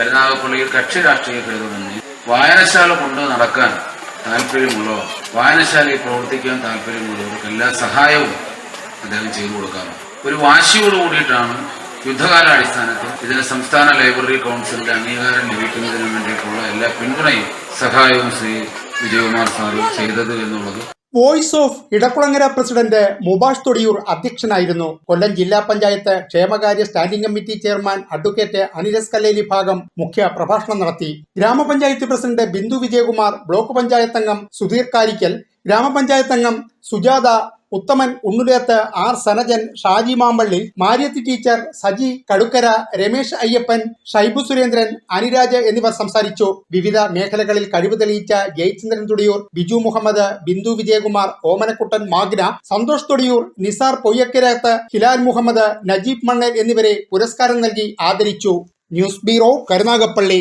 കരുനാഗപ്പള്ളിയിൽ കക്ഷി രാഷ്ട്രീയ ഭേദമന്യേ വായനശാല കൊണ്ട് നടക്കാൻ താല്പര്യമുള്ളവർ വായനശാലയിൽ പ്രവർത്തിക്കാൻ താല്പര്യമുള്ളവർക്ക് എല്ലാ സഹായവും അദ്ദേഹം ചെയ്തു കൊടുക്കാറുണ്ട്. ഒരു വാശിയോട് കൂടിയിട്ടാണ് യുദ്ധകാലാടിസ്ഥാനത്തിൽ ഇതിന് സംസ്ഥാന ലൈബ്രറി കൗൺസിലിന്റെ അംഗീകാരം ലഭിക്കുന്നതിന് വേണ്ടിയിട്ടുള്ള എല്ലാ പിന്തുണയും സഹായവും ശ്രീ വിജയകുമാർ സാറ് ചെയ്തത് എന്നുള്ളത്. Voice of Idakkulangara president Mubash Thodiyoor അധ്യക്ഷനായിരുന്നു. കൊല്ലം ജില്ലാ പഞ്ചായത്ത് ക്ഷേമകാര്യ standing committee chairman advocate Aniras Kalleli ഭാഗം മുഖ്യ പ്രഭാഷണം നടത്തി. ഗ്രാമപഞ്ചായത്ത് പ്രസിഡന്റ് ബിന്ദു വിജയകുമാർ ബ്ലോക്ക് പഞ്ചായത്ത് അംഗം സുധീർ കാരിക്കൽ ഗ്രാമപഞ്ചായത്ത് അംഗം സുജാത ഉത്തമൻ ഉണ്ണുലേത്ത് ആർ സനജൻ ഷാജി മാമ്പള്ളി മാര്യത്തി ടീച്ചർ സജി കടുക്കര രമേശ് അയ്യപ്പൻ ഷൈബു സുരേന്ദ്രൻ അനിരാജ് എന്നിവർ സംസാരിച്ചു. വിവിധ മേഖലകളിൽ കഴിവ് തെളിയിച്ച ജയചന്ദ്രൻ തുടിയൂർ ബിജു മുഹമ്മദ് ബിന്ദു വിജയകുമാർ ഓമനക്കുട്ടൻ മാഗ്ന സന്തോഷ് തൊടിയൂർ നിസാർ പൊയ്യക്കരത്ത് ഹിലാൽ മുഹമ്മദ് നജീബ് മണ്ണൽ എന്നിവരെ പുരസ്കാരം നൽകി ആദരിച്ചു. News bureau Karunagappally.